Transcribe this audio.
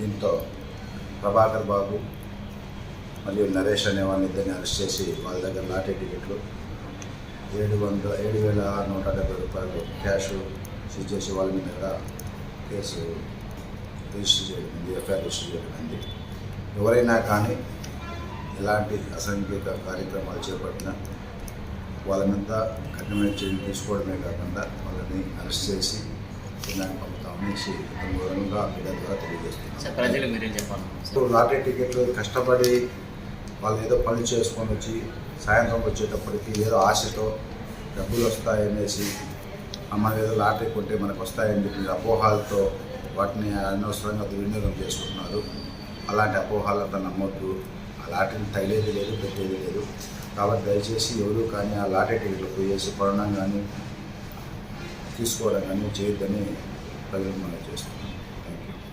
దీంతో ప్రభాకర్ బాబు మరియు నరేష్ అనే వాళ్ళని ఇద్దరిని అరెస్ట్ చేసి వాళ్ళ దగ్గర లాటరీ టికెట్లు ఏడు వందల ఏడు వేల నూట డెబ్బై రూపాయలు క్యాష్ సీజ్ చేసి వాళ్ళ మీద కూడా కేసు రిజిస్టర్ చేయడం ఎఫ్ఐఆర్ రిజిస్టర్ చేయడం ఎవరైనా కానీ ఎలాంటి అసంఖ్యాక కార్యక్రమాలు చేపట్టినా వాళ్ళ మీద కఠినమైన చర్యలు తీసుకోవడమే కాకుండా వాళ్ళని అరెస్ట్ చేసి దాన్ని పంపుతామనేసి వివరంగా మీడియా ద్వారా తెలియజేస్తున్నాం సార్ ప్రజలు మీరేం చెప్పాలి. ఇప్పుడు లాటరీ టికెట్లు కష్టపడి వాళ్ళు ఏదో పనులు చేసుకొని వచ్చి సాయంత్రం వచ్చేటప్పటికి ఏదో ఆశతో డబ్బులు వస్తాయనేసి మనం ఏదో లాటరీ కొంటే మనకు వస్తాయని చెప్పి అపోహాలతో వాటిని అనవసరంగా దుర్వినియోగం చేసుకుంటున్నారు. అలాంటి అపోహాలంతా నమ్మొద్దు. ఆ లాటరీని తగిలేది లేదు పెట్టేది లేదు. కాబట్టి దయచేసి ఎవరు కానీ ఆ లాటరీ టికెట్లు పోయేసి కొనడం కానీ తీసుకోవడం కానీ చేయొద్దని ప్రజలకు మనం చేస్తున్నాం